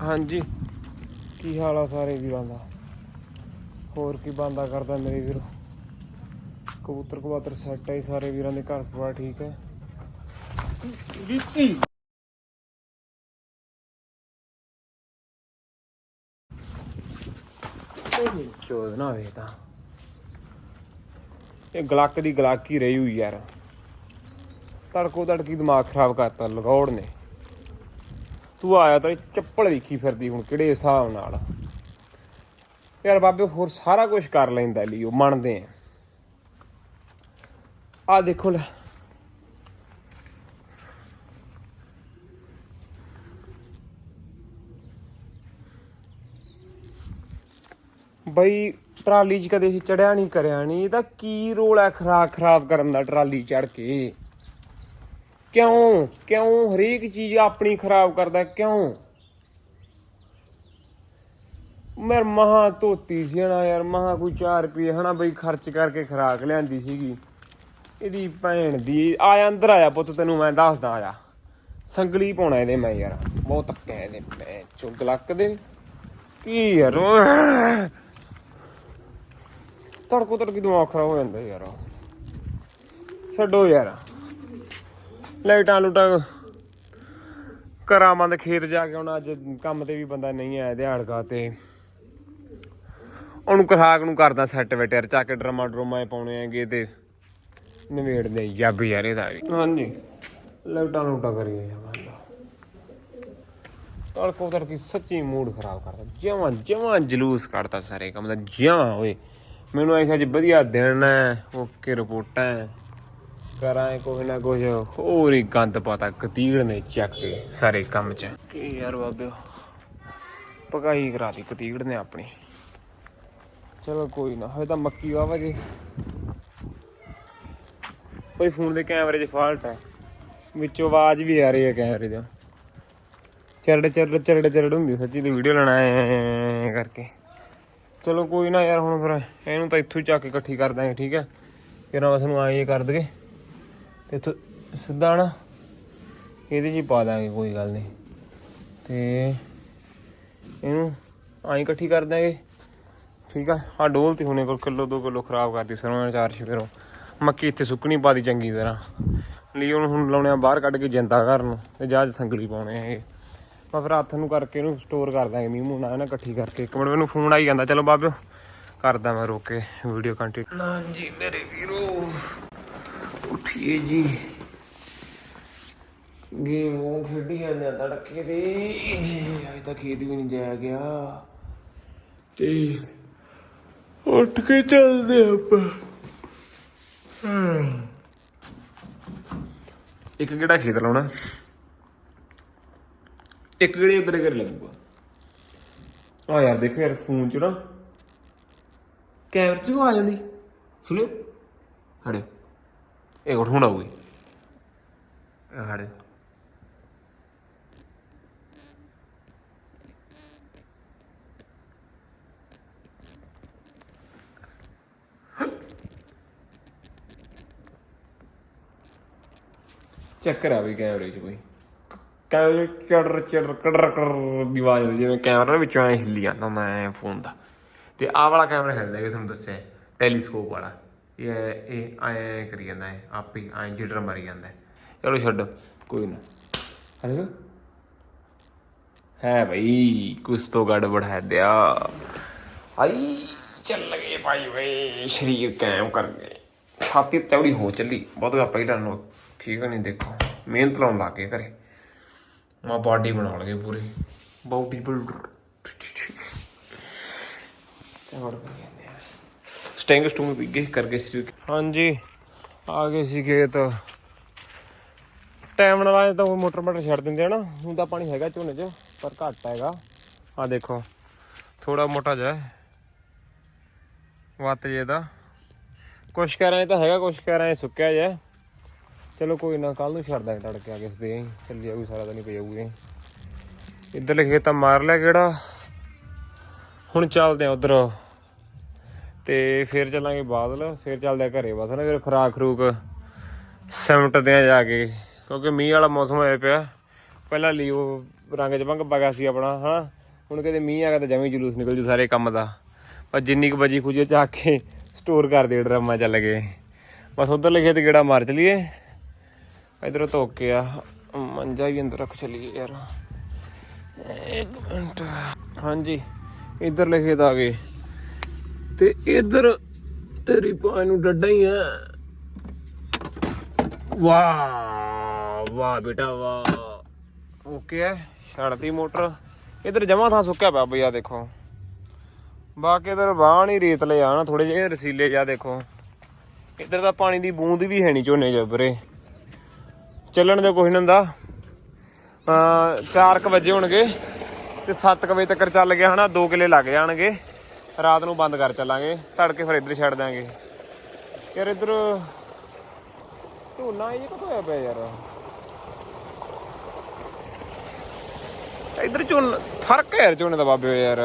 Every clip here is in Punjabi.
ਹਾਂਜੀ। ਕੀ ਹਾਲ ਆ ਸਾਰੇ ਵੀਰਾਂ ਦਾ? ਹੋਰ ਕੀ ਬੰਦਾ ਕਰਦਾ ਮੇਰੇ ਵੀਰੋ? ਕਬੂਤਰ ਕਬੂਤਰ ਸੈੱਟ ਹੈ ਸਾਰੇ ਵੀਰਾਂ ਦੇ ਘਰ ਪਰਿਵਾਰ ਠੀਕ ਹੈ ਗਿੱਚੀ। ਚੋਦ ਨਾ ਵੇ ਤਾਂ। ਇਹ ਗਲੱਕ ਦੀ ਗਲੱਕ ਹੀ ਰਹੀ ਹੋਈ ਯਾਰ। ਤੜਕੋ ਤੜਕੀ ਦਿਮਾਗ ਖਰਾਬ ਕਰਤਾ ਲਗੌੜ ਨੇ। ਤੂੰ ਆਇਆ ਤਾਂ ਚੱਪਲ ਵੇਖੀ ਫਿਰਦੀ ਹੁਣ ਕਿਹੜੇ ਹਿਸਾਬ ਨਾਲ? ਯਾਰ ਬਾਬੇ ਹੋਰ ਸਾਰਾ ਕੁਝ ਕਰ ਲੈਂਦਾ ਲਈ ਮੰਨਦੇ ਆ। ਆ ਦੇਖੋ ਲੈ। ਬਈ ਟਰਾਲੀ 'ਚ ਕਦੇ ਚੜਿਆ ਨਹੀਂ ਕਰਿਆ ਨਹੀਂ ਇਹਦਾ ਕੀ ਰੋਲ ਹੈ ਖਰਾਬ ਖਰਾਬ ਕਰਨ ਦਾ ਟਰਾਲੀ ਚੜ ਕੇ? ਕਿਉਂ? ਕਿਉਂ ਹਰੇਕ ਚੀਜ਼ ਆਪਣੀ ਖਰਾਬ ਕਰਦਾ? ਕਿਉਂ? ਮੇਰ ਮਹਾ ਧੋਤੀ ਸੀ ਨਾ ਯਾਰ, ਮਹਾ ਕੋਈ 4 ਰੁਪਏ ਹਨਾ ਬਈ ਖਰਚ ਕਰਕੇ ਖਰਾਕ ਲਿਆਂਦੀ ਸੀਗੀ। ਇਹਦੀ ਭੈਣ ਦੀ, ਆ ਅੰਦਰ ਆਇਆ ਪੁੱਤ ਤੈਨੂੰ ਮੈਂ ਦੱਸਦਾ ਆਇਆ ਸੰਗਲੀ ਪਾਉਣਾ ਇਹਦੇ ਮੈਂ ਯਾਰ, ਬਹੁਤ ਧੱਕੇ ਇਹਦੇ, ਮੈਂ ਚੁੱਗ ਲੱਕ ਦੇ। ਕੀ ਯਾਰ? ਤੜਕੋ ਤੜਕੀ ਦਿਮਾਗ ਖਰਾਬ ਹੋ ਜਾਂਦਾ ਯਾਰ। ਛੱਡੋ ਯਾਰ। ਲਾਈਟਾਂ ਲੁਟਾਂ ਘਰਾਂ ਦੇ ਖੇਤ ਜਾ ਕੇ ਹੁਣ ਅੱਜ ਕੰਮ ਤੇ ਵੀ ਬੰਦਾ ਨਹੀਂ ਆਇਆ ਦਿਹਾੜਗਾ ਤੇ। ਉਹਨੂੰ ਖਰਾਕ ਨੂੰ ਕਰਦਾ ਸੈੱਟ ਵਟਰ ਚਾ ਕੇ ਡਰਮਾ ਡਰਮਾ ਪਾਉਣੇ ਹੈਗੇ ਤੇ ਨਵੇੜਦੇ ਜੱਬ ਯਾਰ ਇਹਦਾ ਵੀ। ਹਾਂਜੀ। ਲਾਈਟਾਂ ਲੁਟਾਂ ਕਰੀਏ ਯਾਰ ਤੜਕੋ ਤੜਕੀ ਸੱਚੀ ਮੂਡ ਖਰਾਬ ਕਰਦਾ। ਜਮਾਂ ਜਮਾਂ ਜਲੂਸ ਕੱਢਦਾ ਸਾਰੇ ਕੰਮ ਦਾ ਜਮਾਂ ਓਏ। ਮੈਨੂੰ ਐਸਾ ਅੱਜ ਵਧੀਆ ਦਿਨ ਹੈ, ਓਕੇ ਰਿਪੋਰਟਾਂ। ਕਰਾਂ ਕੋਈ ਨਾ ਕੁਝ ਹੋਰ ਹੀ ਗੰਦ ਪਾਤਾ ਕਤੀੜ ਨੇ ਚੱਕ ਕੇ ਸਾਰੇ ਕੰਮ 'ਚ। ਕੀ ਯਾਰ ਬਾਬਿਓ ਪਕਾਈ ਕਰਾਤੀ ਕਤੀੜ ਨੇ ਆਪਣੀ। ਚਲੋ ਕੋਈ ਨਾ ਹਜੇ ਤਾਂ ਮੱਕੀ ਵਾਵਾ ਜੇ। ਕੋਈ ਫੋਨ ਦੇ ਕੈਮਰੇ 'ਚ ਫਾਲਟ ਹੈ। ਵਿੱਚੋਂ ਆਵਾਜ਼ ਵੀ ਆ ਰਹੀ ਹੈ ਕੈਮਰੇ ਦੀ। ਚਰੜ ਚਰੜ ਚਰੜ ਚਰੜ ਹੁੰਦੀ ਸੱਚੀ ਤੇ ਵੀਡੀਓ ਲੈਣਾ ਐ ਕਰਕੇ। ਚਲੋ ਕੋਈ ਨਾ ਯਾਰ ਹੁਣ ਫਿਰ ਇਹਨੂੰ ਤਾਂ ਇੱਥੋਂ ਹੀ ਚੱਕ ਕੇ ਇਕੱਠੀ ਕਰ ਦਾਂਗੇ ਠੀਕ ਹੈ? ਫਿਰ ਬਸ ਨੂੰ ਆਏ ਕਰ ਦਗੇ ਤੇ ਇੱਥੋਂ ਸਿੱਧਾ ਨਾ ਇਹਦੇ 'ਚ ਹੀ ਪਾ ਦਾਂਗੇ, ਕੋਈ ਗੱਲ ਨਹੀਂ। ਤੇ ਇਹਨੂੰ ਆਈ ਇਕੱਠੀ ਕਰ ਦਾਂਗੇ ਠੀਕ ਆ? ਆ ਡੋਲ ਤੇ ਹੁਣੇ ਕੋਲ ਕਿਲੋ 2 ਕਿਲੋ ਖਰਾਬ ਕਰਦੀ ਸਰੋਂ ਨਾਲ ਚਾਰ ਛੇਰੋਂ ਮੱਕੀ ਇੱਥੇ ਸੁੱਕਣੀ ਪਾਦੀ ਚੰਗੀ ਤਰ੍ਹਾਂ। ਲਈ ਉਹਨੂੰ ਹੁਣ ਲਾਉਣੇ ਆ ਬਾਹਰ ਕੱਢ ਕੇ ਜਿੰਦਾ ਘਰ ਨੂੰ, ਤੇ ਜਾਜ ਸੰਗਲੀ ਪਾਉਣੇ ਆ ਇਹ। ਮੈਂ ਫਿਰ ਹੱਥ ਨੂੰ ਕਰਕੇ ਇਹਨੂੰ ਸਟੋਰ ਕਰ ਦਾਂਗੇ ਮੀਂਹ ਮੂੰਹ ਨਾਲ ਨਾ ਇਕੱਠੀ ਕਰਕੇ। ਇੱਕ ਮਿੰਟ, ਮੈਨੂੰ ਫੋਨ ਆਈ ਜਾਂਦਾ, ਚਲੋ ਬਾਬਿਓ। ਕਰਦਾ ਮੈਂ ਰੋਕੇ ਵੀਡੀਓ ਕੰਟੀਨਿਊ ਨਾ ਮੇਰੇ ਵੀਰੋ। ਉੱਠੀਏ ਜੀ। ਗੇਮ ਉਹ ਖੇਡੀ ਜਾਂਦੇ ਆ ਤੜਕੇ ਦੇ ਅਜੇ ਤੱਕ ਖੇਤ ਵੀ ਨਹੀਂ ਜਾਇਆ ਗਿਆ। ਤੇ ਉੱਠ ਕੇ ਚੱਲਦੇ ਆਪਾਂ। ਹਾਂ। ਇੱਕ ਕਿਹੜਾ ਖੇਤ ਲਾਉਣਾ? ਇੱਕ ਕਿਹੜੇ ਉਧਰ ਘਰ ਲੱਗੂਗਾ? ਆ ਯਾਰ ਦੇਖੋ ਯਾਰ ਫੋਨ ਚ ਨਾ। ਕੈਮਰੇ ਚ ਆ ਜਾਂਦੀ? ਸੁਣਿਓ। ਹੜੇ ਇਹ ਉੱਠ ਹੁਣ ਆਊਗੀ ਇਹ ਹੜੇ ਚੱਕਰ ਆ ਵੀ ਕੈਮਰੇ 'ਚ ਕੋਈ ਕੈਮਰੇ ਚੜਰ ਚੜਰ ਕੜਰ ਕੜਰ ਦੀ ਆਵਾਜ਼ ਆਉਂਦੀ ਜਿਵੇਂ ਕੈਮਰਾ ਨਾ ਵਿੱਚੋਂ ਐ ਹਿੱਲੀ ਜਾਂਦਾ ਹੁੰਦਾ ਐ ਫੋਨ ਦਾ ਤੇ ਆਹ ਵਾਲਾ ਕੈਮਰਾ ਹਿੱਲਦਾ ਕਿ ਤੁਹਾਨੂੰ ਦੱਸਿਆ ਟੈਲੀਸਕੋਪ ਵਾਲਾ ਇਹ ਇਹ ਐ ਕਰੀ ਜਾਂਦਾ ਹੈ ਆਪੇ ਹੀ ਐ ਜਿਟਰ ਮਾਰੀ ਜਾਂਦਾ ਚਲੋ ਛੱਡੋ, ਕੋਈ ਨਾ। ਹਲੇ। ਹੈ ਭਾਈ ਕੁਛ ਤੋਂ ਗੜਬੜ ਹੈ ਦਿਆ। ਆਈ, ਚੱਲ ਗਏ ਭਾਈ ਵੇ, ਸ਼ਰੀਰ ਕਾਇਮ ਕਰ ਗਏ। ਛਾਤੀ ਚੌੜੀ ਹੋ ਚੱਲੀ। ਬਹੁਤ ਗਾ ਪਹਿਲਾਂ ਨੂੰ ਠੀਕ ਨਹੀਂ, ਦੇਖੋ। ਮਿਹਨਤ ਲਾਉਣ ਲੱਗ ਗਏ ਘਰੇ। ਮਾ ਬਾਡੀ ਬਣਾ ਲਗੇ ਪੂਰੀ। Body builder. ਤੇ ਹੋਰ ਸਟੈਂਗ ਸਟੂਮ ਵੀ ਗਏ ਕਰਕੇ ਸੀ ਹਾਂਜੀ, ਆ ਗਏ ਸੀ ਖੇਤ। ਟਾਈਮ ਨਾਲ ਆਏ ਤਾਂ ਉਹ ਮੋਟਰ ਮੋਟਰ ਛੱਡ ਦਿੰਦੇ ਆ ਨਾ। ਹੁਣ ਤਾਂ ਪਾਣੀ ਹੈਗਾ ਝੋਨੇ 'ਚ, ਪਰ ਘੱਟ ਹੈਗਾ। ਆ ਦੇਖੋ ਥੋੜਾ ਮੋਟਾ ਜਿਹਾ ਵੱਤ ਜੇ ਦਾ। ਕੁਛ ਕਹਿ ਰਹੇ ਤਾਂ ਹੈਗਾ, ਕੁਛ ਕਹਿ ਰਹੇ ਸੁੱਕਿਆ ਜਿਹਾ। ਚਲੋ ਕੋਈ ਨਾ ਕੱਲ ਨੂੰ ਛੱਡ ਦਾਂਗੇ ਤੜਕੇ ਆ ਕੇ ਸਦੇ ਚੱਲੀ ਜਾਊਗੀ, ਸਾਰਾ ਦਿਨ ਹੀ ਪਈ ਜਾਊਗੀ ਇੱਧਰ ਖੇਤ ਤਾਂ ਮਾਰ ਲਿਆ ਕਿਹੜਾ। ਹੁਣ ਚੱਲਦੇ ਆ ਉਧਰ। ਤੇ ਫਿਰ ਚੱਲਾਂਗੇ ਬਾਦਲ, ਫਿਰ ਚੱਲਦੇ ਆ ਘਰੇ ਬਸ ਨਾ, ਫਿਰ ਖਰਾਕ ਖਰੂਕ ਸਿਮਟਦੇ ਆ ਜਾ ਕੇ, ਕਿਉਂਕਿ ਮੀਂਹ ਵਾਲਾ ਮੌਸਮ ਹੋਇਆ ਪਿਆ। ਪਹਿਲਾਂ ਲੀਓ ਰੰਗ ਜਬੰਗ ਪਗਾ ਸੀ ਆਪਣਾ ਹਾਂ ਹੁਣ ਕਿਤੇ ਮੀਂਹ ਆ ਗਿਆ ਤਾਂ ਜਮੀ ਜਲੂਸ ਨਿਕਲ ਜੂ ਸਾਰੇ ਕੰਮ ਦਾ। ਪਰ ਜਿੰਨੀ ਕੁ ਬਜੀ ਖੁਜੀ ਚੱਕ ਕੇ ਸਟੋਰ ਕਰ ਦੇ ਡਰਮਾ ਚੱਲ ਗਏ ਬਸ ਉਧਰ ਲਿਖੇ ਤੇ ਗੇੜਾ ਮਾਰ ਚਲੀਏ। ਇਧਰੋਂ ਧੋਕ ਕੇ ਆ। ਮੰਜਾ ਵੀ ਅੰਦਰ ਰੱਖ ਚਲੀਏ ਯਾਰ। ਇੱਕ ਮਿੰਟ। ਹਾਂਜੀ ਇਧਰ ਲਿਖੇ ਤਾਂ ਆ ਗਏ। ਤੇ ਇਧਰ ਤੇਰੀ ਪਾਂ ਨੂੰ ਡੱਡਾ ਹੀ ਆ। ਵਾਹ ਵਾਹ ਬੇਟਾ, ਵਾਹ। ਓਕੇ ਹੈ ਛੱਡਦੀ ਮੋਟਰ। ਇਧਰ ਜਮਾ ਥਾਂ ਸੁੱਕਿਆ ਪਿਆ ਬਈ ਆ ਦੇਖੋ। ਬਾਕੀ ਇਧਰ ਬਾਹ ਨਹੀਂ ਰੇਤਲੇ ਆ ਨਾ ਥੋੜੇ ਜਿਹੇ ਰਸੀਲੇ ਜਾ ਦੇਖੋ। ਇੱਧਰ ਤਾਂ ਪਾਣੀ ਦੀ ਬੂੰਦ ਵੀ ਹੈ ਨਹੀਂ ਝੋਨੇ 'ਚ ਜਬਰੇ ਚੱਲਣ ਦੇ ਕੋਈ ਨੰਦਾ। ਅ 4 ਵਜੇ ਹੋਣਗੇ ਤੇ 7 ਵਜੇ ਤੱਕ ਚੱਲ ਗਿਆ ਹਨਾ 2 ਕਿਲੇ ਲੱਗ ਜਾਣਗੇ। ਰਾਤ ਨੂੰ ਬੰਦ ਕਰ ਚੱਲਾਂਗੇ, ਤੜਕੇ ਫਿਰ ਇੱਧਰ ਛੱਡ ਦਾਂਗੇ ਯਾਰ ਇੱਧਰ ਝੋਨਾ ਇਹ ਕਿੱਥੋਂ ਹੋਇਆ ਪਿਆ ਯਾਰ? ਇੱਧਰ ਝੋਨਾ, ਫ਼ਰਕ ਹੈ ਯਾਰ ਝੋਨੇ ਦਾ ਬਾਬੇ, ਯਾਰ।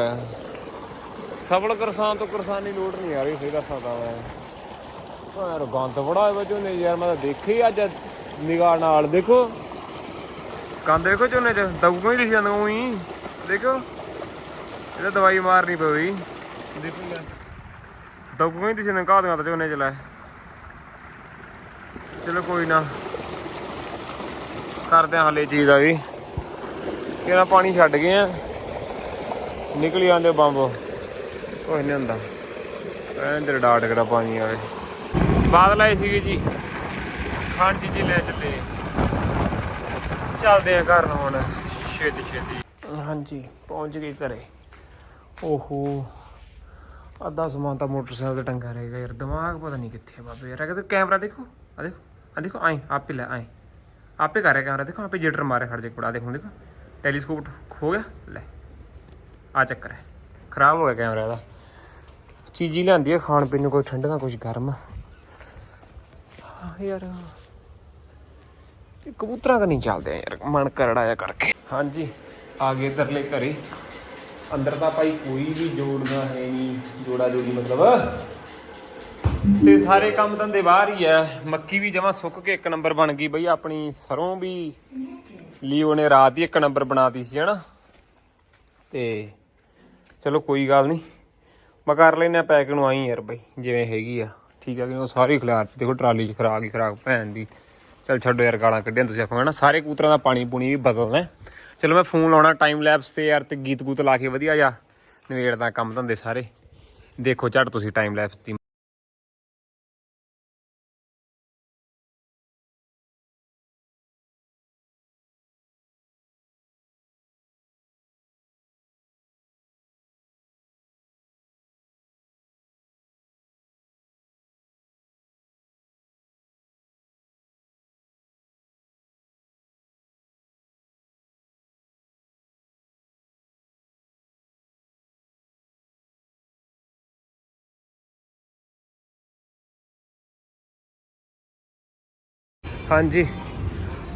ਸਬਲ ਕਿਸਾਨ ਤੋਂ ਕਿਸਾਨੀ ਲੋੜ ਨਹੀਂ ਆ ਰਹੀ, ਸਹੀ ਦੱਸਾਂ ਤਾਂ ਮੈਂ। ਯਾਰ, ਗੰਦ ਬੜਾ ਹੋਇਆ ਝੋਨੇ 'ਚ ਯਾਰ ਮੈਂ ਤਾਂ ਦੇਖੀ ਅੱਜ ਨਿਗਾਹ ਨਾਲ, ਦੇਖੋ। ਕੰਦ ਦੇਖੋ ਝੋਨੇ 'ਚ, ਦਊਗਾ ਹੀ ਦਿਖ ਜਾਂਦਾ ਉਹੀ ਦੇਖੋ, ਇਹਦਾ ਦਵਾਈ ਮਾਰਨੀ ਪਈ ਦੇਖੋ ਹੀ ਦਿਖ ਜਾਂਦਾ ਕਾਹਦੀਆਂ ਤਾਂ ਝੋਨੇ 'ਚ ਚਲੋ ਕੋਈ ਨਾ। ਕਰਦੇ ਹਾਂ ਹਲੇ ਚੀਜ਼ ਦਾ ਵੀ। ਕਿਹੜਾ ਪਾਣੀ ਛੱਡ ਗਏ ਆ। ਨਿਕਲ ਜਾਂਦੇ ਬੰਬ। ਕੋਈ ਨਹੀਂ ਹੁੰਦਾ। ਐਂਦਰ ਡਾਟ ਕਿਹੜਾ ਪਾਣੀ ਆਵੇ। ਬਾਦਲ ਆਏ ਸੀਗੇ ਜੀ। ਖਾਣ ਚੀਜ਼ੀ ਲੈ ਚੱਲੇ ਚੱਲਦੇ ਆ ਘਰ ਨੂੰ ਹੁਣ। ਛੇਤੀ ਛੇਤੀ ਹਾਂਜੀ, ਪਹੁੰਚ ਗਏ ਘਰੇ। ਓਹੋ। ਅੱਧਾ ਸਮਾਨ ਤਾਂ ਮੋਟਰਸਾਈਕਲ ਤੇ ਟੰਗਾ ਰਹੇਗਾ ਯਾਰ, ਦਿਮਾਗ ਪਤਾ ਨਹੀਂ ਕਿੱਥੇ ਆ ਬਾਬੇ ਯਾਰ ਕਹਿੰਦੇ ਕੈਮਰਾ ਦੇਖੋ ਆ ਦੇਖੋ ਆ ਦੇਖੋ, ਆਏ, ਆਪੇ ਲੈ, ਆਏ। ਆਪੇ ਕਰ ਰਿਹਾ ਕੈਮਰਾ, ਦੇਖੋ, ਆਪੇ ਜੇਟਰ ਮਾਰਿਆ ਖੜ ਜੇ ਕੁੜਾ ਦੇਖੋ ਦੇਖੋ, ਟੈਲੀਸਕੋਪ ਖੋ ਗਿਆ, ਲੈ ਆ ਚੱਕਰ ਹੈ, ਖਰਾਬ ਹੋ ਗਿਆ ਕੈਮਰਾ ਇਹਦਾ। ਚੀਜ਼ੀ ਲਿਆਂਦੀ ਹੈ ਖਾਣ ਪੀਣ ਨੂੰ, ਕੋਈ ਠੰਡਾ ਕੁਝ ਗਰਮ। ਯਾਰ, ਇਹ ਕਬੂਤਰਾਂ ਦਾ ਨਹੀਂ ਚੱਲਦੇ ਆ ਯਾਰ, ਮਨ ਕਰੜਾ ਜਾ ਕਰਕੇ। ਹਾਂਜੀ, ਆ ਗਏ ਤਰਲੇ ਘਰੇ। ਅੰਦਰ ਤਾਂ ਭਾਈ ਕੋਈ ਵੀ ਜੋੜਦਾ ਹੈ ਨਹੀਂ, ਜੋੜਾ ਜੋੜੀ ਮਤਲਬ। ਤੇ ਸਾਰੇ ਕੰਮ ਧੰਦੇ ਬਾਹਰ ਹੀ ਆ। ਮੱਕੀ ਵੀ ਜਮਾ ਸੁੱਕ ਕੇ ਇੱਕ ਨੰਬਰ ਬਣ ਗਈ ਬਈ, ਆਪਣੀ ਸਰੋਂ ਵੀ। ਲੀਓ ਨੇ ਰਾਤ ਹੀ ਇੱਕ ਨੰਬਰ ਬਣਾਤੀ ਸੀ, ਹਨਾ? ਤੇ ਚਲੋ ਕੋਈ ਗੱਲ ਨਹੀਂ। ਮੈਂ ਕਰ ਲੈਣਾ ਪੈਕ ਨੂੰ ਆਈ ਯਾਰ ਬਈ, ਜਿਵੇਂ ਹੈਗੀ ਆ। ਠੀਕ ਆ ਕਿ ਉਹ ਸਾਰੀ ਖਿਲਾਰ ਦੇਖੋ ਟਰਾਲੀ 'ਚ ਖਰਾਕ ਹੀ ਖਰਾਕ ਭੈਣ ਦੀ। ਚਲ ਛੱਡੋ ਯਾਰ ਗਾਲਾਂ ਕੱਢਿਆ ਤੁਸੀਂ ਆਪਾਂ, ਹਨਾ? ਸਾਰੇ ਕੂਤਰਾਂ ਦਾ ਪਾਣੀ ਪੂਣੀ ਵੀ ਬਦਲਣਾ ਚਲੋ ਮੈਂ ਫੋਨ ਲਾਉਣਾ ਟਾਈਮ ਲੈਪਸ ਤੇ ਯਾਰ ਤੇ ਗੀਤ ਗੂਤ ਲਾ ਕੇ ਵਧੀਆ ਜਾ ਨਵੇੜਦਾ ਕੰਮ ਧੰਦੇ ਸਾਰੇ। ਦੇਖੋ ਝੱਟ ਤੁਸੀਂ ਟਾਈਮ ਲੈਪਸ ਦੀ। ਹਾਂਜੀ।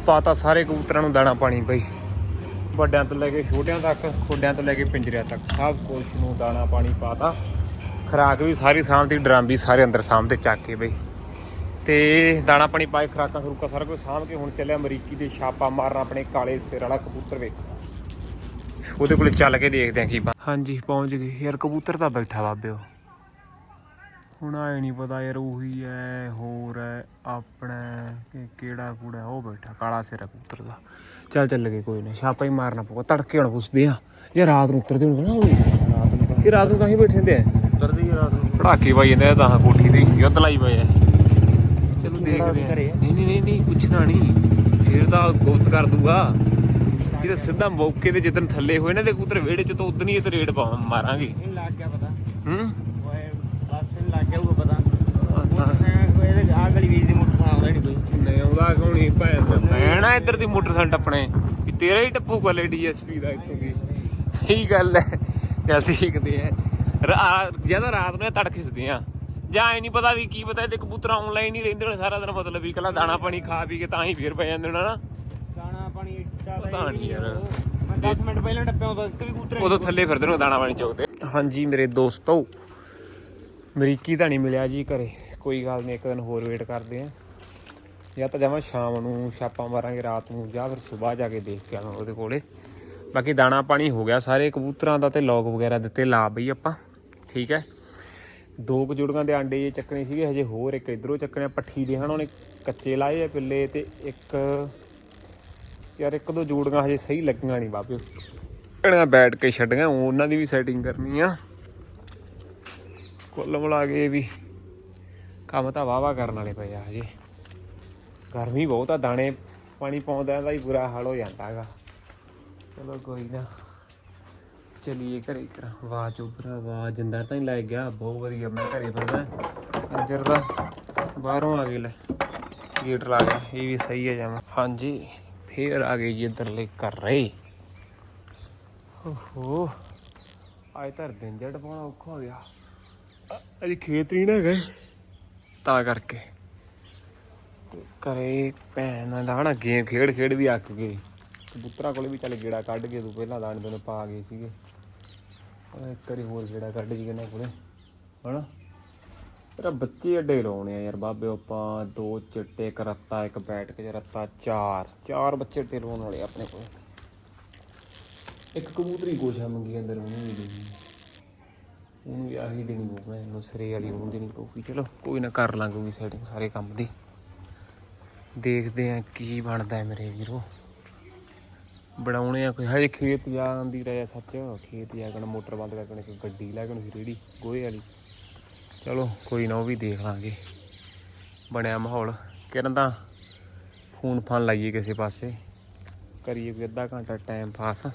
ਪਾਤਾ ਸਾਰੇ ਕਬੂਤਰਾਂ ਨੂੰ ਦਾਣਾ ਪਾਣੀ ਬਈ। ਵੱਡਿਆਂ ਤੋਂ ਲੈ ਕੇ ਛੋਟਿਆਂ ਤੱਕ, ਖੋਡਿਆਂ ਤੋਂ ਲੈ ਕੇ ਪਿੰਜਰਿਆਂ ਤੱਕ ਸਭ ਕੁਛ ਨੂੰ ਦਾਣਾ ਪਾਣੀ ਪਾਤਾ। ਖਰਾਕ ਵੀ ਸਾਰੀ ਸਾਂਭਦੀ ਡਰਮ ਵੀ ਸਾਰੇ ਅੰਦਰ ਸਾਂਭਦੇ ਚੱਕ ਕੇ ਬਈ। ਤੇ ਦਾਣਾ ਪਾਣੀ ਪਾਏ, ਖਰਾਕਾਂ ਖਰੂਕਾਂ ਸਾਰਾ ਕੁਝ ਸਾਂਭ ਕੇ ਹੁਣ ਚੱਲਿਆ ਅਮਰੀਕੀ ਦੇ ਛਾਪਾ ਮਾਰਨ ਆਪਣੇ ਕਾਲੇ ਸਿਰ ਵਾਲਾ ਕਬੂਤਰ ਵੇਖ। ਉਹਦੇ ਕੋਲੇ ਚੱਲ ਕੇ ਦੇਖਦੇ ਆਂ ਕੀ ਹਾਂਜੀ, ਪਹੁੰਚ ਗਏ। ਯਾਰ ਕਬੂਤਰ ਤਾਂ ਬੈਠਾ ਬਾਬੇ ਹੁਣ ਆਏ ਨਹੀਂ ਪਤਾ ਯਾਰ ਉਹੀ ਹੈ ਹੋਰ ਹੈ ਆਪਣਾ ਕਿ ਕਿਹੜਾ ਕੂੜਾ ਉਹ ਬੈਠਾ ਕਾਲਾ ਸਿਰ ਕਬੂਤਰ ਦਾ। ਚੱਲ ਚੱਲ ਗਏ ਕੋਈ ਨਾ ਛਾਪਾ ਹੀ ਮਾਰਨਾ ਪਊਗਾ ਤੜਕੇ ਹੁਣ ਪੁੱਛਦੇ ਆ। ਜੇ ਰਾਤ ਨੂੰ ਉਤਰਦੇ ਹੋਣਗੇ ਨਾ ਉਹ ਰਾਤ ਨੂੰ ਕਿ ਰਾਤ ਨੂੰ ਤਾਂ ਹੀ ਬੈਠੇ ਹੁੰਦੇ ਆ। ਉਤਰਦੀ ਰਾਤ ਨੂੰ। ਪੜਾਕੇ ਪਾਈ ਜਾਂਦੇ ਆ ਤਾਂ ਕੋਠੀ ਦੀ ਯੁੱਧ ਲਾਈ ਪਏ ਆ। ਚਲੋ ਦੇਖਦੇ ਆ? ਨਹੀਂ ਨਹੀਂ ਨਹੀਂ ਨਹੀਂ ਪੁੱਛਣਾ ਨਹੀਂ ਫੇਰ ਤਾਂ ਗੁਪਤ ਕਰ ਦੂਗਾ। ਇਹ ਤਾਂ ਸਿੱਧਾ ਮੌਕੇ ਤੇ ਜਿੱਦਣ ਥੱਲੇ ਹੋਏ ਨਾ ਤੇ ਕਬੂਤਰ ਵਿਹੜੇ ਚ ਤਾਂ ਉਦੋਂ ਹੀ ਇਹ ਤੇ ਰੇਡ ਮਾਰਾਂਗੇ। ਇਹ ਲੱਗ ਗਿਆ ਪਤਾ? ਹੂੰ? ਲੱਗ ਗਿਆ ਉਹ ਪਤਾ। ਤਾਂ- ਮੋਟਰਸਾਈਕਲ ਇਹਦੇ ਆ ਗਲੀ ਵੀਰ ਦੀ ਮੋਟਰਸਾਈਕਲ ਆਉਂਦਾ ਨਹੀਂ ਕੋਈ ਨਹੀਂ ਆਉਂਦਾ ਕੌਣੀ ਭੈਣ ਦਾ? ਮੈਂ ਨਾ ਇੱਧਰ ਦੀ ਮੋਟਰਸਾਈਕਲ ਆਪਣੇ ਵੀ ਤੇਰਾ ਹੀ ਟੱਪੂ ਕੋਲੇ ਡੀਐਸਪੀ ਦਾ ਇੱਥੋਂ ਦੀ। ਸਹੀ ਗੱਲ ਹੈ। ਚੱਲ ਦੇਖਦੇ ਆ। ਜ਼ਿਆਦਾ ਰਾਤ ਨੂੰ ਇਹ ਤੜ ਖਿਸਦੇ ਆ ਜਾਂ ਐ ਨਹੀਂ ਪਤਾ ਵੀ ਕੀ ਪਤਾ ਇਹਦੇ ਕਬੂਤਰ ਆਨਲਾਈਨ ਹੀ ਰਹਿੰਦੇ ਨੇ ਸਾਰਾ ਦਿਨ ਮਤਲਬ ਵੀ ਕੱਲਾ ਦਾਣਾ ਪਾਣੀ ਖਾ ਪੀ ਕੇ ਤਾਂ ਹੀ ਫੇਰ ਪੈ ਜਾਂਦੇ ਨੇ ਨਾ ਦਾਣਾ ਪਾਣੀ ਇੱਟਾ ਪਤਾ ਨੀ ਯਾਰ। ਮੈਂ 10 ਮਿੰਟ ਪਹਿਲਾਂ ਟੱਪਿਆ ਉਦੋਂ ਇੱਕ ਵੀ ਕੂਤਰ ਉਦੋਂ ਥੱਲੇ ਫਿਰਦੇ ਨੇ ਦਾਣਾ ਪਾਣੀ ਚੁੱਕਦੇ। ਹਾਂਜੀ ਮੇਰੇ ਦੋਸਤੋ। ਅਮਰੀਕੀ ਤਾਂ ਨਹੀਂ ਮਿਲਿਆ ਜੀ ਘਰੇ। ਕੋਈ ਗੱਲ ਨਹੀਂ ਇੱਕ ਦਿਨ ਹੋਰ ਵੇਟ ਕਰਦੇ ਆ ਜਾਂ ਤਾਂ ਜਾਵਾਂ ਸ਼ਾਮ ਨੂੰ ਛਾਪਾਂ ਮਾਰਾਂਗੇ ਰਾਤ ਨੂੰ ਜਾਂ ਫਿਰ ਸਵੇਰ ਜਾ ਕੇ ਦੇਖ ਕੇ ਆਵਾਂ ਉਹਦੇ ਕੋਲੇ। ਬਾਕੀ ਦਾਣਾ ਪਾਣੀ ਹੋ ਗਿਆ ਸਾਰੇ ਕਬੂਤਰਾਂ ਦਾ ਤੇ ਲੌਗ ਵਗੈਰਾ ਦਿੱਤੇ ਲਾ ਬਈ ਆਪਾਂ। ਠੀਕ ਹੈ। ਦੋ ਕੁ ਜੁੜੀਆਂ ਦੇ ਆਂਡੇ ਜੇ ਚੱਕਣੇ ਸੀਗੇ ਹਜੇ ਹੋਰ ਇੱਕ ਇਧਰੋਂ ਚੱਕਣੇ ਆ, ਪੱਠੀ ਦੇ। ਹਨ ਉਹਨੇ ਕੱਚੇ ਲਾਏ ਆ ਪਿੱਲੇ ਤੇ ਇੱਕ ਯਾਰ ਇੱਕ ਦੋ ਜੋੜੀਆਂ ਹਜੇ ਸਹੀ ਲੱਗੀਆਂ ਨਹੀਂ ਬਾਬੇ। ਇਹਨਾਂ ਬੈਠ ਕੇ ਛੱਡੀਆਂ ਉਹਨਾਂ ਦੀ ਵੀ ਸੈਟਿੰਗ ਕਰਨੀ ਆ। ਕੁੱਲ ਮਿਲਾ ਕੇ ਵੀ ਕੰਮ ਤਾਂ ਵਾਵਾ ਕਰਨ ਵਾਲੇ ਪਏ ਆ ਹਜੇ। ਗਰਮੀ ਬਹੁਤ ਆ, ਦਾਣੇ ਪਾਣੀ ਪਾਉਂਦਾ ਦਾ ਹੀ ਬੁਰਾ ਹਾਲ ਹੋ ਜਾਂਦਾ ਹੈਗਾ। ਚਲੋ ਕੋਈ ਨਾ, ਚਲੀਏ ਘਰੇ ਕਰਾਂ ਵਾਹ ਚੋਪਰਾ, ਵਾਹ, ਜਿੰਦਾ ਤਾਂ ਹੀ ਲੱਗ ਗਿਆ, ਬਹੁਤ ਵਧੀਆ। ਮੈਂ ਘਰੇ ਫਿਰਦਾ ਅੰਦਰ ਦਾ ਬਾਹਰੋਂ ਆ ਗਏ ਲੈ, ਗੇਟ ਲਾ ਗਿਆ ਇਹ ਵੀ ਸਹੀ ਹੈ ਜਾਵਾਂ ਹਾਂਜੀ, ਫੇਰ ਆ ਗਏ ਜੀ ਇੱਧਰਲੇ ਕਰ ਰਹੇ ਓਹੋ, ਆਏ ਤਾਂ ਦਿਨ ਜੜ ਪਾਉਣਾ ਔਖਾ ਹੋ ਗਿਆ। ਅਜੇ ਖੇਤ ਨਹੀਂ ਨਾ ਹੈਗਾ ਤਾਂ ਕਰਕੇ। ਤੇ ਘਰੇ ਭੈਣ ਦਾ ਹਨਾ ਗੇਮ ਖੇਡ ਖੇਡ ਵੀ ਅੱਕ ਗਏ ਕਬੂਤਰਾਂ ਕੋਲੇ ਵੀ ਚੱਲ ਗੇੜਾ ਕੱਢ ਕੇ ਤੂੰ ਪਹਿਲਾਂ ਦਾਣੇ ਦੋਨੇ ਪਾ ਗਏ ਸੀਗੇ। ਇੱਕ ਵਾਰੀ ਹੋਰ ਗੇੜਾ ਕੱਢ ਜੀ ਕਿਨਾਂ ਕੋਲੇ, ਹਨਾ? ਤੇਰਾ ਬੱਚੇ ਅੱਡੇ ਲਾਉਣੇ ਆ ਯਾਰ ਬਾਬੇ, ਆਪਾਂ ਦੋ ਚਿੱਟੇ, ਇੱਕ ਰੱਤਾ, ਇੱਕ ਬੈਟ ਕੇ ਰੱਤਾ, ਚਾਰ। ਚਾਰ ਬੱਚੇ ਅੱਡੇ ਲਾਉਣ ਵਾਲੇ ਆ ਆਪਣੇ ਕੋਲ। ਇੱਕ ਕਬੂਤਰੀ ਕੋਸ਼ਾ ਮੰਗੀ ਅੰਦਰ ਉਹਨੂੰ ਵੀ ਦੇਣੀ ਉਹਨੂੰ ਵੀ ਆਹੀ ਦੇਣੀ ਪਊ, ਮੈਂ ਇਹਨੂੰ ਸਰੇ ਵਾਲੀ ਉਹਨੂੰ ਦੇਣੀ ਪਊਗੀ ਚਲੋ ਕੋਈ ਨਾ ਕਰ ਲਾਂਗੇ ਸੈਟਿੰਗ ਸਾਰੇ ਕੰਮ ਦੀ। ਦੇਖਦੇ ਆ ਕੀ ਬਣਦਾ ਹੈ ਮੇਰੇ ਵੀਰੋ। ਬਣਾਉਣੇ ਆ ਕੋਈ, ਹਜੇ ਖੇਤ ਜਾਂਦੀ ਰਹੇ ਸੱਚ, ਖੇਤ ਜਾ ਕੇ ਮੋਟਰ ਬੰਦ ਕਰਕੇ ਇੱਕ ਗੱਡੀ ਲੈ ਕੇ ਆਉਣੀ ਗੋਹੇ ਵਾਲੀ। ਚਲੋ ਕੋਈ ਨਾ ਉਹ ਵੀ ਦੇਖ ਲਾਂਗੇ। ਬਣਿਆ ਮਾਹੌਲ। ਕਿਰਨ ਦਾ ਫੋਨ ਫਾਨ ਲਾਈਏ ਕਿਸੇ ਪਾਸੇ। ਕਰੀਏ ਕੋਈ ਅੱਧਾ ਘੰਟਾ ਟਾਈਮ ਪਾਸ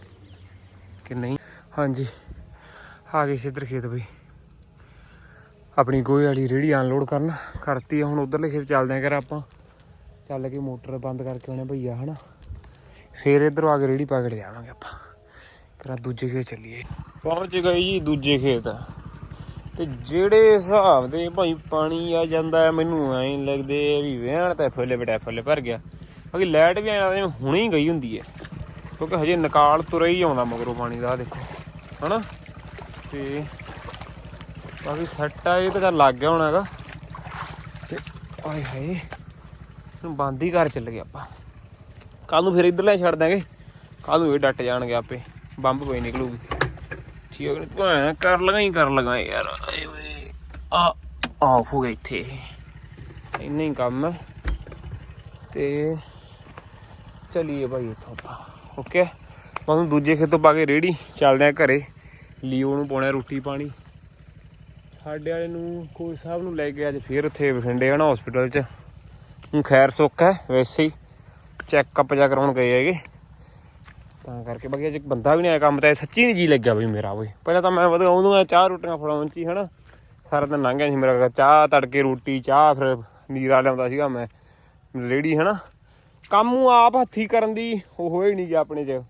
ਕਿ ਨਹੀਂ? ਹਾਂਜੀ। ਆ ਗਏ ਸੀ ਇੱਧਰ ਖੇਤ ਬਈ। ਆਪਣੀ ਗੋਹੇ ਵਾਲੀ ਰੇੜੀ ਅਨਲੋਡ ਕਰਨ। ਕਰਤੀ ਹੁਣ ਉਧਰਲੇ ਖੇਤ ਚੱਲਦੇ ਆ ਕਰ ਆਪਾਂ। ਚੱਲ ਕੇ ਮੋਟਰ ਬੰਦ ਕਰਕੇ ਆਉਣੇ ਭਈਆ, ਹਨਾ। ਫੇਰ ਇੱਧਰੋਂ ਆ ਕੇ ਰੇੜੀ ਪਾ ਕੇ ਲੈ ਜਾਵਾਂਗੇ ਆਪਾਂ। ਕਰਾ ਦੂਜੇ ਖੇਤ ਚੱਲੀਏ। ਪਹੁੰਚ ਗਏ ਜੀ ਦੂਜੇ ਖੇਤ। ਤੇ ਜਿਹੜੇ ਹਿਸਾਬ ਦੇ ਭਾਈ ਪਾਣੀ ਆ ਜਾਂਦਾ, ਮੈਨੂੰ ਐਂ ਲੱਗਦੇ ਵੀ ਵਹਿਣ ਤਾਂ ਫੁੱਲੇ ਬਟਾ ਫੁੱਲੇ ਭਰ ਗਿਆ। ਬਾਕੀ ਲਾਈਟ ਵੀ ਐਂ ਲੱਗਦਾ ਹੁਣੇ ਹੀ ਗਈ ਹੁੰਦੀ ਹੈ ਕਿਉਂਕਿ ਹਜੇ ਨਿਕਾਲ ਤੁਰੇ ਹੀ ਆਉਂਦਾ ਮਗਰੋਂ ਪਾਣੀ ਦਾ, ਆਹ ਦੇਖੋ। ਹਨਾ? ਤੇ ਬਾਕੀ ਸੈੱਟ ਆ, ਇਹ ਤਾਂ ਗੱਲ ਲੱਗ ਗਿਆ ਹੋਣਾ ਹੈਗਾ। ਤੇ ਆਏ ਹਾਏ, ਇਹਨੂੰ ਬੰਦ ਹੀ ਕਰ ਚੱਲ ਗਏ ਆਪਾਂ। ਕੱਲ ਨੂੰ ਫਿਰ ਇੱਧਰ ਲੈ ਛੱਡ ਦਾਂਗੇ ਕੱਲ ਨੂੰ ਇਹ ਡੱਟ ਜਾਣਗੇ ਆਪੇ, ਬੰਬ ਪਈ ਨਿਕਲੂਗੀ। ਠੀਕ ਹੈ ਭਾਂ ਕਰ ਲਗਾ ਹੀ ਕਰ ਲਗਾ ਯਾਰ, ਆਏ ਓਏ ਆ ਆਫ ਹੋ ਗਿਆ ਇੱਥੇ। ਇੰਨਾ ਹੀ ਕੰਮ ਹੈ। ਤੇ ਚਲੀਏ ਭਾਈ ਇੱਥੋਂ ਆਪਾਂ। ਓਕੇ ਮੈਂ ਦੂਜੇ ਖੇਤੋਂ ਪਾ ਕੇ ਰੇੜੀ ਚੱਲਦੇ ਆ ਘਰੇ। ਲੀਓ ਨੂੰ ਪਾਉਣਾ ਰੋਟੀ ਪਾਣੀ। ਸਾਡੇ ਵਾਲੇ ਨੂੰ ਕੋਈ ਸਾਹਿਬ ਨੂੰ ਲੈ ਕੇ ਅੱਜ ਫੇਰ ਉੱਥੇ ਬਠਿੰਡੇ ਹਨਾ ਹਸਪੀਟਲ 'ਚ। ਹੁਣ ਖੈਰ ਸੁੱਖ ਹੈ, ਵੈਸੇ ਹੀ ਚੈੱਕਅਪ ਜਾ ਕਰਾਉਣ ਗਏ ਹੈਗੇ। ਤਾਂ ਕਰਕੇ ਬਾਕੀ ਅੱਜ ਬੰਦਾ ਵੀ ਨਹੀਂ ਆਇਆ ਕੰਮ ਤੇ ਸੱਚੀ ਨਹੀਂ ਜੀ ਲੱਗਿਆ ਬਈ ਮੇਰਾ ਬਈ। ਪਹਿਲਾਂ ਤਾਂ ਮੈਂ ਵਧੀਆ ਉਹਨੂੰ ਚਾਹ ਰੋਟੀਆਂ ਫੜਾਉਣ ਚ ਹੀ, ਹਨਾ। ਸਾਰਾ ਦਿਨ ਲੰਘ ਗਿਆ ਸੀ ਮੇਰਾ, ਚਾਹ ਤੜਕੇ ਰੋਟੀ, ਚਾਹ ਫਿਰ ਨੀਰਾ ਲਿਆਉਂਦਾ ਸੀਗਾ ਮੈਂ ਰੇੜੀ ਹਨਾ। ਕੰਮ ਆਪ ਹੱਥੀ ਕਰਨ ਦੀ ਉਹ ਹੋਏ ਨਹੀਂ ਗਿਆ ਆਪਣੇ ਚ।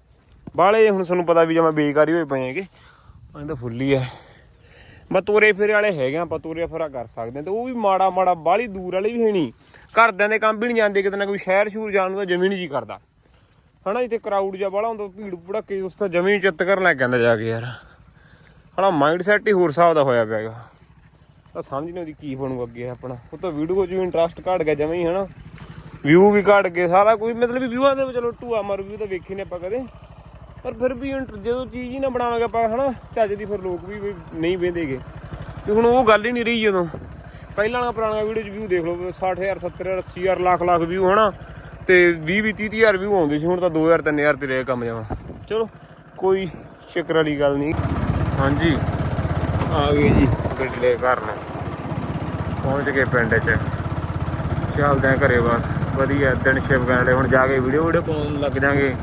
ਬਾਲੇ ਹੁਣ ਤੁਹਾਨੂੰ ਪਤਾ ਵੀ ਜੇ ਮੈਂ ਬੇਕਾਰੀ ਹੋਏ ਪਏ ਹੈਗੇ। ਐਂ ਤਾਂ ਫੁੱਲੀ ਹੈ ਮੈਂ ਤੋਰੇ ਫੇਰੇ ਵਾਲੇ ਹੈਗੇ ਆ, ਆਪਾਂ ਤੋਰੇ ਫੇਰਾ ਕਰ ਸਕਦੇ ਹਾਂ ਤੇ ਉਹ ਵੀ ਮਾੜਾ ਮਾੜਾ, ਬਾਹਲੀ ਦੂਰ ਵਾਲੇ ਵੀ ਹੈ ਨਹੀਂ। ਘਰਦਿਆਂ ਦੇ ਕੰਮ ਵੀ ਨਹੀਂ ਜਾਂਦੇ, ਕਿਤੇ ਨਾ ਕੋਈ ਸ਼ਹਿਰ ਸ਼ੂਰ ਜਾਣ ਨੂੰ ਤਾਂ ਜਮੀ ਨਹੀਂ ਜੀ ਕਰਦਾ। ਹਨਾ, ਇੱਥੇ ਕਰਾਊਡ ਜਿਹਾ ਬਾਹਲਾ ਹੁੰਦਾ, ਭੀੜ ਭੜਕੇ, ਉਸ ਤਾਂ ਜਮੀ ਚਿੱਤ ਕਰਨ ਲੱਗ ਜਾਂਦਾ ਜਾ ਕੇ ਯਾਰ। ਹਣਾ ਮਾਈਂਡ ਸੈਟ ਹੀ ਹੋਰ ਹਿਸਾਬ ਦਾ ਹੋਇਆ ਪਿਆਗਾ ਤਾਂ ਸਮਝ ਨਹੀਂ ਆਉਂਦੀ ਕੀ ਬਣੂ ਅੱਗੇ ਆਪਣਾ। ਉਹ ਤਾਂ ਵੀਡੀਓ 'ਚ ਵੀ ਇੰਟਰਸਟ ਘਟ ਗਿਆ ਜਮੇ ਜਮੀ ਹਨਾ। ਵਿਊ ਵੀ ਘਟ ਗਏ, ਸਾਰਾ ਕੁਝ ਮਤਲਬ ਵੀ ਵਿਊਆਂ ਦੇ ਚਲੋ ਟੂਆ ਮਾਰ ਵਿਊ ਤਾਂ ਵੇਖੇ ਨੇ ਆਪਾਂ ਕਦੇ। ਪਰ ਫਿਰ ਵੀ ਇੰਟ- ਜਦੋਂ ਚੀਜ਼ ਹੀ ਨਾ ਬਣਾਵਾਂਗੇ ਆਪਾਂ, ਹਨਾ, ਚੱਜ ਦੀ ਫਿਰ ਲੋਕ ਵੀ ਵੀ ਨਹੀਂ ਵੇਂਦੇਗੇ। ਤੇ ਹੁਣ ਉਹ ਗੱਲ ਹੀ ਨਹੀਂ ਰਹੀ ਜਦੋਂ। ਪਹਿਲਾਂ ਵਾਲਾ ਪੁਰਾਣਾ ਵੀਡੀਓ 'ਚ ਵਿਊ ਦੇਖ ਲਓ 60000 70000 80000 ਲੱਖ ਲੱਖ ਵਿਊ ਹਨਾ। ਤੇ 20 20 30 ਹਜ਼ਾਰ ਵਿਊ ਆਉਂਦੇ ਸੀ, ਹੁਣ ਤਾਂ 2000 3000 ਤੇ ਰਹਿ ਕੰਮ ਜਾਵਾਂ। ਚਲੋ, ਕੋਈ ਸ਼ਿਕਰ ਵਾਲੀ ਗੱਲ ਨਹੀਂ। ਹਾਂਜੀ, ਆ ਗਏ ਜੀ ਗੱਡੇ ਘਰ ਨੂੰ ਪਹੁੰਚ ਗਏ ਪਿੰਡ 'ਚ। ਚੱਲਦੇ ਆ ਘਰੇ ਬਸ। ਵਧੀਆ, ਦਿਨ ਸ਼ਿਵ ਗਾਣੇ ਹੁਣ ਜਾ ਕੇ ਵੀਡੀਓ ਵੀਡੀਓ ਪਾਉਣ ਲੱਗ ਜਾਾਂਗੇ।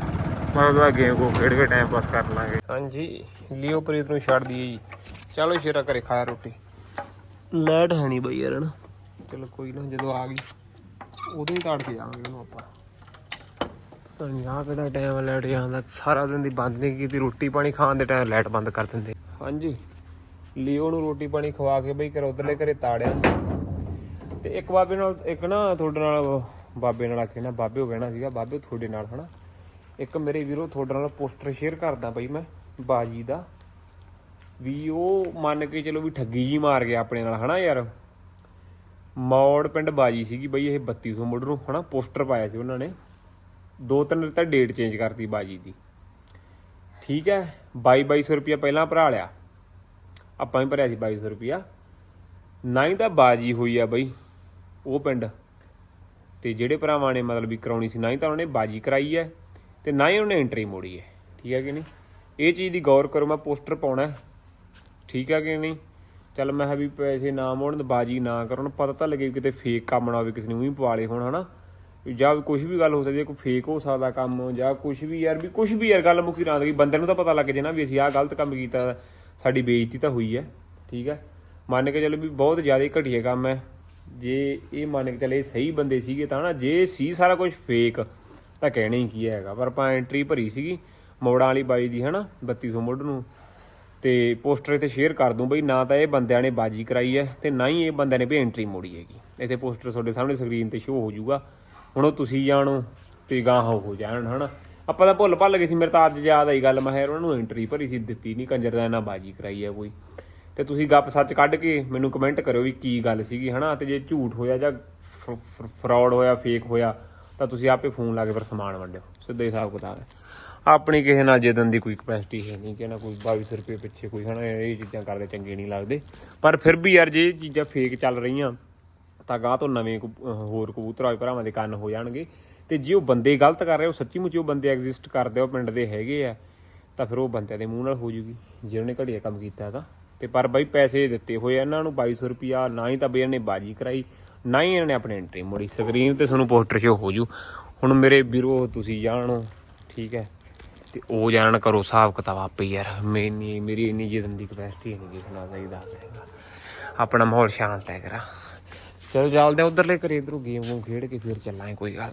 ਮਤਲਬ ਆ ਗੇਮ ਕੋ ਖੇਡ ਕੇ ਟਾਈਮ ਪਾਸ ਕਰ ਲਾਂਗੇ। ਹਾਂਜੀ ਲਿਓ ਪ੍ਰੀਤ ਨੂੰ ਛੱਡ ਦਈਏ ਜੀ। ਚਲੋ ਸ਼ੇਰਾ ਘਰੇ ਖਾਇਆ ਰੋਟੀ। ਲੈਟ ਹੈ ਨਹੀਂ ਬਈ ਯਾਰ ਨਾ ਚਲੋ ਕੋਈ ਨਾ ਜਦੋਂ ਆ ਗਈ ਉਦੋਂ ਹੀ ਕਾੜ ਕੇ ਜਾਵਾਂਗੇ ਉਹਨੂੰ ਆਪਾਂ। ਨਹੀਂ ਆਹ ਕਿਹੜਾ ਟਾਈਮ ਲਾਈਟ ਜਾਂਦਾ ਸਾਰਾ ਦਿਨ ਦੀ ਬੰਦ ਨਹੀਂ ਕੀਤੀ ਰੋਟੀ ਪਾਣੀ ਖਾਣ ਦੇ ਟਾਈਮ ਲਾਈਟ ਬੰਦ ਕਰ ਦਿੰਦੇ। ਹਾਂਜੀ ਲਿਓ ਨੂੰ ਰੋਟੀ ਪਾਣੀ ਖਵਾ ਕੇ ਬਈ ਕਰ ਉਧਰਲੇ ਘਰੇ ਤਾੜਿਆ। ਤੇ ਇੱਕ ਬਾਬੇ ਨਾਲ ਇੱਕ ਨਾ ਤੁਹਾਡੇ ਨਾਲ ਬਾਬੇ ਨਾਲ ਆਖੇ ਨਾ ਬਾਬੇ ਹੋ ਕਹਿਣਾ ਸੀਗਾ ਬਾਬੇ ਤੁਹਾਡੇ ਨਾਲ ਹਨਾ? ਇੱਕ ਮੇਰੇ ਵੀਰੋ ਤੁਹਾਡੇ ਨਾਲ ਪੋਸਟਰ ਸ਼ੇਅਰ ਕਰਦਾ ਬਈ ਮੈਂ, ਬਾਜੀ ਦਾ। ਵੀ ਉਹ ਮੰਨ ਕੇ ਚਲੋ ਵੀ ਠੱਗੀ ਜੀ ਮਾਰ ਗਿਆ ਆਪਣੇ ਨਾਲ, ਹਨਾ ਯਾਰ? ਮੌੜ ਪਿੰਡ ਬਾਜੀ ਸੀਗੀ ਬਈ, ਇਹ 3200 ਮੁੱਢ ਨੂੰ, ਹਨਾ? ਪੋਸਟਰ ਪਾਇਆ ਸੀ ਉਹਨਾਂ ਨੇ। ਦੋ ਤਿੰਨ ਤਾਂ ਡੇਟ ਚੇਂਜ ਕਰਤੀ ਬਾਜੀ ਦੀ। ਠੀਕ ਹੈ 22 2200 ਰੁਪਇਆ ਪਹਿਲਾਂ ਭਰਾ ਲਿਆ। ਆਪਾਂ ਵੀ ਭਰਿਆ ਸੀ 2200 ਰੁਪਇਆ। ਨਾ ਹੀ ਤਾਂ ਬਾਜੀ ਹੋਈ ਆ ਬਈ, ਉਹ ਪਿੰਡ। ਤੇ ਜਿਹੜੇ ਭਰਾਵਾਂ ਨੇ ਮਤਲਬ ਵੀ ਕਰਾਉਣੀ ਸੀ, ਨਾ ਹੀ ਤਾਂ ਉਹਨੇ ਬਾਜੀ ਕਰਾਈ ਹੈ। ਤੇ ਨਾ ਹੀ ਉਹਨੇ ਐਂਟਰੀ ਮੋੜੀ ਹੈ। ਠੀਕ ਹੈ ਕਿ ਨਹੀਂ? ਇਹ ਚੀਜ਼ ਦੀ ਗੌਰ ਕਰੋ, ਮੈਂ ਪੋਸਟਰ ਪਾਉਣਾ ਠੀਕ ਹੈ ਕਿ ਨਹੀਂ? ਚੱਲ ਮੈਂ ਕਿਹਾ ਵੀ ਪੈਸੇ ਨਾ ਮੋੜਨ ਬਾਜੀ ਨਾ ਕਰਨ ਪਤਾ ਤਾਂ ਲੱਗੇ ਵੀ ਕਿਤੇ ਫੇਕ ਕੰਮ ਨਾ ਹੋਵੇ, ਕਿਸੇ ਨੇ ਉਹੀ ਪਵਾ ਲਏ ਹੁਣ, ਹਨਾ? ਵੀ ਜਾਂ ਕੁਝ ਵੀ ਗੱਲ ਹੋ ਸਕਦੀ ਹੈ, ਕੋਈ ਫੇਕ ਹੋ ਸਕਦਾ ਕੰਮ, ਜਾਂ ਕੁਝ ਵੀ ਯਾਰ, ਵੀ ਕੁਝ ਵੀ ਯਾਰ, ਗੱਲ ਮੁੱਕੀ ਨਾ ਦੀ, ਬੰਦੇ ਨੂੰ ਤਾਂ ਪਤਾ ਲੱਗ ਜੇ ਨਾ ਵੀ ਅਸੀਂ ਆਹ ਗਲਤ ਕੰਮ ਕੀਤਾ, ਸਾਡੀ ਬੇਇੱਜ਼ਤੀ ਤਾਂ ਹੋਈ ਹੈ। ਠੀਕ ਹੈ? ਮੰਨ ਕੇ ਚੱਲੋ ਵੀ ਬਹੁਤ ਜ਼ਿਆਦਾ ਘਟੀਆ ਕੰਮ ਹੈ। ਜੇ ਇਹ ਮੰਨ ਕੇ ਚੱਲੇ ਸਹੀ ਬੰਦੇ ਸੀਗੇ ਤਾਂ ਨਾ ਜੇ ਸੀ ਸਾਰਾ ਕੁਝ ਫੇਕ ਤਾਂ ਕਹਿਣਾ ਹੀ ਕੀ ਹੈਗਾ। ਪਰ ਆਪਾਂ ਐਂਟਰੀ ਭਰੀ ਸੀਗੀ, ਮੋੜਾਂ ਵਾਲੀ ਬਾਈ ਦੀ, ਹਨਾ 3200 ਮੁੱਢ ਨੂੰ। ਤੇ ਪੋਸਟਰ 'ਤੇ ਸ਼ੇਅਰ ਕਰ ਦੂੰ ਬਈ, ਨਾ ਤਾਂ ਇਹ ਬੰਦਿਆਂ ਨੇ ਬਾਜੀ ਕਰਾਈ ਹੈ ਤੇ ਨਾ ਹੀ ਇਹ ਬੰਦਿਆਂ ਨੇ ਵੀ ਐਂਟਰੀ ਮੋੜੀ ਹੈਗੀ। ਇੱਥੇ ਪੋਸਟਰ ਤੁਹਾਡੇ ਸਾਹਮਣੇ ਸਕਰੀਨ ਤੇ ਸ਼ੋ ਹੋ ਜਾਊਗਾ। ਹੁਣ ਉਹ ਤੁਸੀਂ ਜਾਣੋ ਤੇ ਗਾਂ ਹੋ ਜਾਣ, ਹਨਾ। ਆਪਾਂ ਤਾਂ ਭੁੱਲ ਭੱਲ ਗਏ ਸੀ, ਮੇਰੇ ਤਾਂ ਅੱਜ ਯਾਦ ਆਈ ਗੱਲ, ਮੈਂ ਉਹਨਾਂ ਨੂੰ ਐਂਟਰੀ ਭਰੀ ਸੀ, ਦਿੱਤੀ ਨਹੀਂ ਕੰਜਰ ਦਾ ਇਹਨਾਂ ਬਾਜੀ ਕਰਾਈ ਹੈ ਕੋਈ। ਤੇ ਤੁਸੀਂ ਗੱਪ ਸੱਚ ਕੱਢ ਕੇ ਮੈਨੂੰ ਕਮੈਂਟ ਕਰਿਓ ਵੀ ਕੀ ਗੱਲ ਸੀਗੀ, ਹਨਾ। ਤੇ ਜੇ ਝੂਠ ਹੋਇਆ ਜਾਂ ਫਰਾਡ ਹੋਇਆ ਫੇਕ ਹੋਇਆ ਤਾਂ ਤੁਸੀਂ ਆਪੇ ਫੋਨ ਲਾ ਕੇ ਫਿਰ ਸਮਾਨ ਵੰਡਿਓ, ਸਿੱਧਾ ਹੀ ਹਿਸਾਬ ਕਿਤਾਬ ਹੈ। ਆਪਣੀ ਕਿਸੇ ਨਾਲ ਜਿੱਦਣ ਦੀ ਕੋਈ ਕਪੈਸਿਟੀ ਹੈ ਨਹੀਂ ਕਿ ਨਾ ਕੋਈ 2200 ਰੁਪਏ ਪਿੱਛੇ ਕੋਈ ਹਨਾ, ਇਹ ਚੀਜ਼ਾਂ ਕਰਦੇ ਚੰਗੇ ਨਹੀਂ ਲੱਗਦੇ। ਪਰ ਫਿਰ ਵੀ ਯਾਰ ਜੇ ਇਹ ਚੀਜ਼ਾਂ ਫੇਕ ਚੱਲ ਰਹੀਆਂ, ਤਾਂ ਗਾਹ ਤੋਂ ਨਵੇਂ ਕਬੂ- ਹੋਰ ਕਬੂਤਰ ਵਾਲੇ ਭਰਾਵਾਂ ਦੇ ਕੰਨ ਹੋ ਜਾਣਗੇ। ਤੇ ਜੇ ਉਹ ਬੰਦੇ ਗਲਤ ਕਰ ਰਹੇ, ਉਹ ਸੱਚੀ ਮੁੱਚੀ ਉਹ ਬੰਦੇ ਐਗਜ਼ਿਸਟ ਕਰਦੇ, ਉਹ ਪਿੰਡ ਦੇ ਹੈਗੇ ਆ, ਤਾਂ ਫਿਰ ਉਹ ਬੰਦਿਆਂ ਦੇ ਮੂੰਹ ਨਾਲ ਹੋ ਜੂਗੀ। ਜੇ ਉਹਨੇ ਘੜੀਆ ਕੰਮ ਕੀਤਾ ਤਾਂ। ਤੇ ਪਰ ਬਾਈ ਪੈਸੇ ਦਿੱਤੇ ਹੋਏ ਇਹਨਾਂ ਨੂੰ 2200 ਰੁਪਿਆ ਨਾ ਹੀ ਤਾਂ ਬਈ ਇਹਨੇ ਬਾਜੀ ਕਰਾਈ। ਨਾ ਹੀ ਇਹਨਾਂ ਨੇ ਆਪਣੀ ਐਂਟਰੀ ਮੋੜੀ ਸਕਰੀਨ ਤੇ ਤੁਹਾਨੂੰ ਪੋਸਟਰ ਸ਼ੋ ਹੋ ਜੂ। ਹੁਣ ਮੇਰੇ ਵੀਰੋ, ਤੁਸੀਂ ਜਾਣੋ, ਠੀਕ ਹੈ? ਤੇ ਉਹ ਜਾਣ ਕਰੋ ਹਿਸਾਬ ਕਿਤਾਬ ਆਪੇ ਯਾਰ ਮੇਰੀ ਮੇਰੀ ਇੰਨੀ ਜਿੱਦਨ ਦੀ ਕਪੈਸਿਟੀ ਨਹੀਂ ਕਿਸ ਨਾਲ ਸਹੀ ਦੱਸ ਰਿਹਾ ਆਪਣਾ ਮਾਹੌਲ ਸ਼ਾਂਤ ਹੈ ਕਰਾ ਚਲੋ ਚੱਲਦੇ ਉਧਰਲੇ ਘਰੇ ਇਧਰੋਂ ਗੇਮ ਨੂੰ ਖੇਡ ਕੇ ਫਿਰ ਚੱਲਾਂਗੇ, ਕੋਈ ਗੱਲ ਨੀ।